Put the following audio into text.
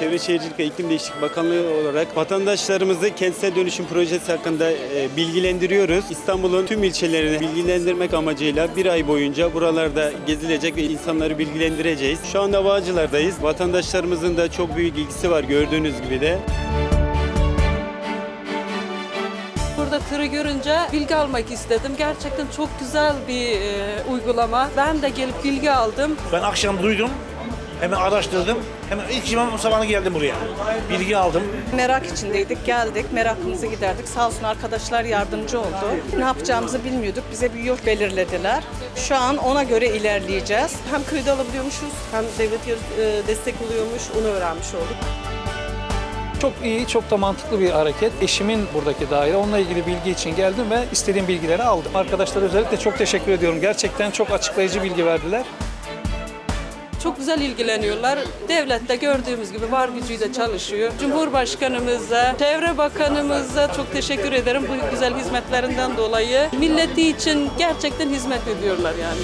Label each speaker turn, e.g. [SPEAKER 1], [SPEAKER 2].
[SPEAKER 1] Çevre Şehircilik ve İklim Değişikliği Bakanlığı olarak vatandaşlarımızı kentsel dönüşüm projesi hakkında e, bilgilendiriyoruz. İstanbul'un tüm ilçelerini bilgilendirmek amacıyla bir ay boyunca buralarda gezilecek ve insanları bilgilendireceğiz. Şu anda Bağcılar'dayız. Vatandaşlarımızın da çok büyük ilgisi var gördüğünüz gibi de.
[SPEAKER 2] Burada tırı görünce bilgi almak istedim. Gerçekten çok güzel bir e, uygulama. Ben de gelip bilgi aldım.
[SPEAKER 3] Ben akşam duydum. Hemen araştırdım. Hemen ilk imam sabahına geldim buraya. Bilgi aldım.
[SPEAKER 4] Merak içindeydik, geldik, merakımızı giderdik. Sağ olsun arkadaşlar yardımcı oldu. Ne yapacağımızı bilmiyorduk, bize bir yol belirlediler. Şu an ona göre ilerleyeceğiz.
[SPEAKER 5] Hem kredi alabiliyormuşuz hem devlet e, destek oluyormuş onu öğrenmiş olduk.
[SPEAKER 6] Çok iyi, çok da mantıklı bir hareket. Eşimin buradaki daire. Onunla ilgili bilgi için geldim ve istediğim bilgileri aldım. Arkadaşlara özellikle çok teşekkür ediyorum. Gerçekten çok açıklayıcı bilgi verdiler.
[SPEAKER 2] Çok güzel ilgileniyorlar. Devlet de gördüğümüz gibi var gücüyle çalışıyor. Cumhurbaşkanımıza, Çevre Bakanımıza çok teşekkür ederim bu güzel hizmetlerinden dolayı. Milleti için gerçekten hizmet ediyorlar yani.